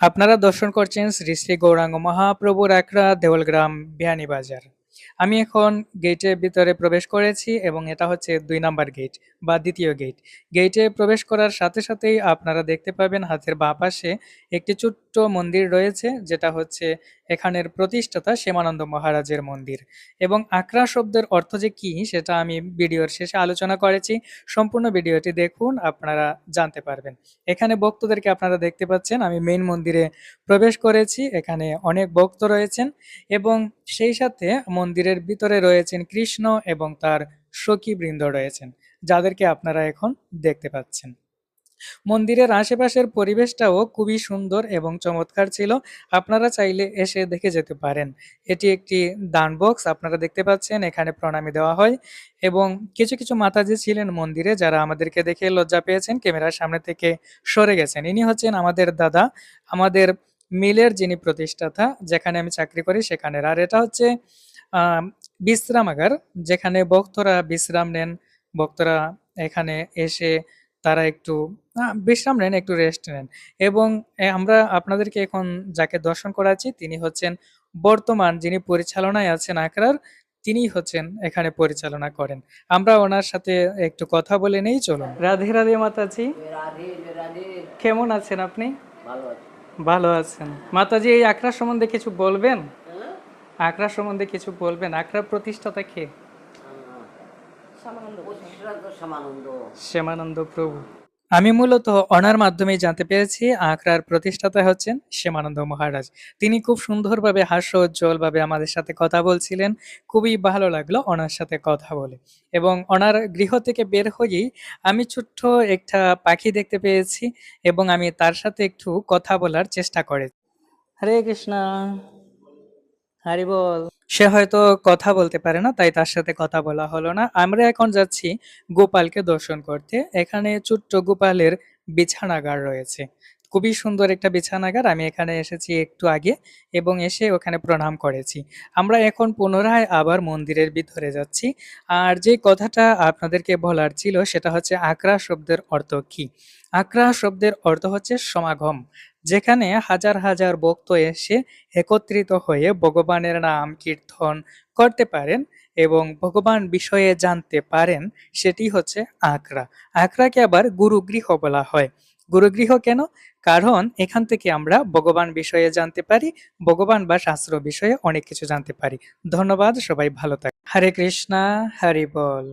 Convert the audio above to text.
আপনারা দর্শন করছেন শ্রী শ্রী গৌরাঙ্গ মহাপ্রভুর একরা দেওলগ্রাম বিয়ানীবাজার আমি এখন গেটের ভিতরে প্রবেশ করেছি এবং এটা হচ্ছে দুই নাম্বার গেট বা দ্বিতীয় গেট গেটে প্রবেশ করার সাথে সাথেই আপনারা দেখতে পাবেন হাতের বাঁ পাশে একটি ছোট্ট মন্দির রয়েছে, যেটা হচ্ছে এখানের প্রতিষ্ঠাতা শ্যামানন্দ মহারাজের মন্দির। এবং আকরা শব্দের অর্থ যে কি, সেটা আমি ভিডিওর শেষে আলোচনা করেছি। সম্পূর্ণ ভিডিওটি দেখুন, আপনারা জানতে পারবেন। এখানে ভক্তদেরকে আপনারা দেখতে পাচ্ছেন, আমি মেইন মন্দিরে প্রবেশ করেছি, এখানে অনেক ভক্ত রয়েছেন এবং সেই সাথে মন্দিরের ভিতরে রয়েছেন কৃষ্ণ এবং তার সখী বৃন্দ রয়েছেন, যাদেরকে আপনারা এখন দেখতে পাচ্ছেন। মন্দিরের আশেপাশের পরিবেশটাও খুবই সুন্দর এবং চমৎকার ছিল। আপনারা চাইলে এসে দেখে যেতে পারেন। এটি একটি দান বক্স, আপনারা দেখতে পাচ্ছেন, এখানে প্রণামী দেওয়া হয় এবং কিছু কিছু মাতাজি ছিলেন মন্দিরে যারা আমাদেরকে দেখে লজ্জা পেয়েছেন, ক্যামেরার সামনে থেকে সরে গেছেন। ইনি হচ্ছেন আমাদের দাদা, আমাদের মিলের যিনি প্রতিষ্ঠাতা যেখানে আমি চাকরি করি সেখানের। আর এটা হচ্ছে বিশ্রামাগার যেখানে ভক্তরা বিশ্রাম নেন ভক্তরা এখানে এসে তারা একটু বিশ্রাম নেন একটু রেস্ট নেন। এবং আমরা আপনাদেরকে এখন যাকে দর্শন করাচ্ছি তিনি হচ্ছেন বর্তমান যিনি পরিচালনায় আছেন আকরার তিনি হচ্ছেন এখানে পরিচালনা করেন। আমরা ওনার সাথে একটু কথা বলে নেই চলুন। রাধে রাধে মাতাজি। কেমন আছেন আপনি? ভালো আছে। ভালো আছেন। মাতাজি এই আকরা সম্বন্ধে কিছু বলবেন? আখড়া আকরা সম্বন্ধে কিছু বলবেন? আকরা প্রতিষ্ঠাতা কে? সমানন্দ শ্যামানন্দ প্রভু। আমি মূলত অনার মাধ্যমেই জানতে পেরেছি, আখড়ার প্রতিষ্ঠাতা হচ্ছেন শ্যামানন্দ মহারাজ। তিনি খুব সুন্দরভাবে হাস্যোজ্জ্বলভাবে আমাদের সাথে কথা বলছিলেন, খুবই ভালো লাগল ওনার সাথে কথা বলে। এবং ওনার গৃহ থেকে বের হয়েই আমি ছোট্ট একটা পাখি দেখতে পেয়েছি এবং আমি তার সাথে একটু কথা বলার চেষ্টা করেছি। হরে কৃষ্ণ। হরি বল। সে হয়তো কথা বলতে পারে না, তাই তার সাথে কথা বলা হলো না। আমরা এখন যাচ্ছি গোপালকে দর্শন করতে। এখানে ছোট্ট গোপালের বিছানাগার রয়েছে। খুবই সুন্দর একটা বিছানাগার আমি এখানে এসেছি একটু আগে এবং এসে ওখানে প্রণাম করেছি। আমরা এখন পুনরায় আবার মন্দিরের ভিতরে যাচ্ছি। আর যে কথাটা আপনাদেরকে বলার ছিল সেটা হচ্ছে আকরা শব্দের অর্থ কি? আকরা শব্দের অর্থ হচ্ছে সমাগম, যেখানে হাজার হাজার ভক্ত এসে একত্রিত হয়ে ভগবানের নাম কীর্তন করতে পারেন এবং ভগবান বিষয়ে জানতে পারেন সেটি হচ্ছে আখড়া আখড়াকে আবার গুরুগৃহ বলা হয়। গুরুগৃহ কেন? কারণ এখান থেকে আমরা ভগবান বিষয়ে জানতে পারি, ভগবান বা শাস্ত্র বিষয়ে অনেক কিছু জানতে পারি। ধন্যবাদ, সবাই ভালো থাকে। হরে কৃষ্ণা, হরি বল।